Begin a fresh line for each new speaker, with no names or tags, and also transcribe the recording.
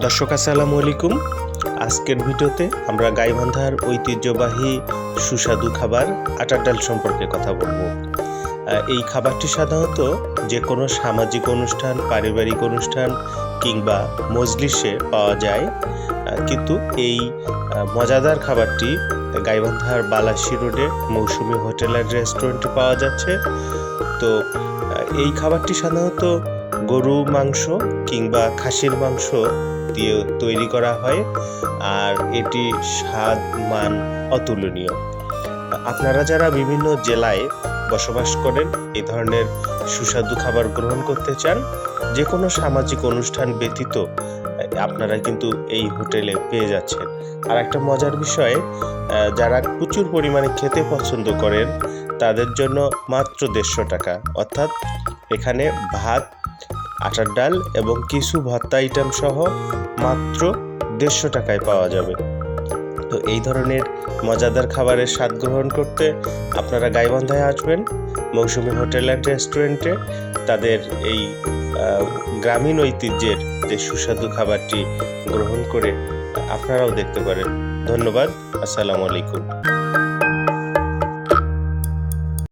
দর্শক, আসসালামু আলাইকুম। আজকের ভিডিওতে আমরা গাইবান্ধার ঐতিহ্যবাহী সুস্বাদু খাবার আটার ডাল সম্পর্কে কথা বলব। এই খাবারটি সাধারণত যে কোনো সামাজিক অনুষ্ঠান, পারিবারিক অনুষ্ঠান কিংবা মজলিসে পাওয়া যায়। কিন্তু এই মজাদার খাবারটি গাইবান্ধার বালাসি রোডে মৌসুমি হোটেল অ্যান্ড রেস্টুরেন্টে পাওয়া যাচ্ছে। তো এই খাবারটি সাধারণত গরু মাংস কিংবা খাসির মাংস দিয়ে তৈরি করা হয়, আর এটি স্বাদ মান অতুলনীয়। আপনারা যারা বিভিন্ন জেলায় বসবাস করেন, এ ধরনের সুস্বাদু খাবার গ্রহণ করতে চান যে কোনো সামাজিক অনুষ্ঠান ব্যতীত, আপনারা কিন্তু এই হোটেলে পেয়ে যাচ্ছেন। আর একটা মজার বিষয় যারা প্রচুর পরিমাণে খেতে পছন্দ করেন, তাদের জন্য মাত্র দেড়শো টাকা। অর্থাৎ এখানে ভাত আটার ডাল এবং কিছু ভর্তা আইটেম সহ মাত্র দেড়শো টাকায় পাওয়া যাবে। তো এই ধরনের মজাদার খাবারের স্বাদ গ্রহণ করতে আপনারা গাইবান্ধায় আসবেন, মৌসুমি হোটেল অ্যান্ড রেস্টুরেন্টে তাদের এই গ্রামীণ ঐতিহ্যের যে সুস্বাদু খাবারটি গ্রহণ করে আপনারাও দেখতে পারেন। ধন্যবাদ, আসসালামু আলাইকুম।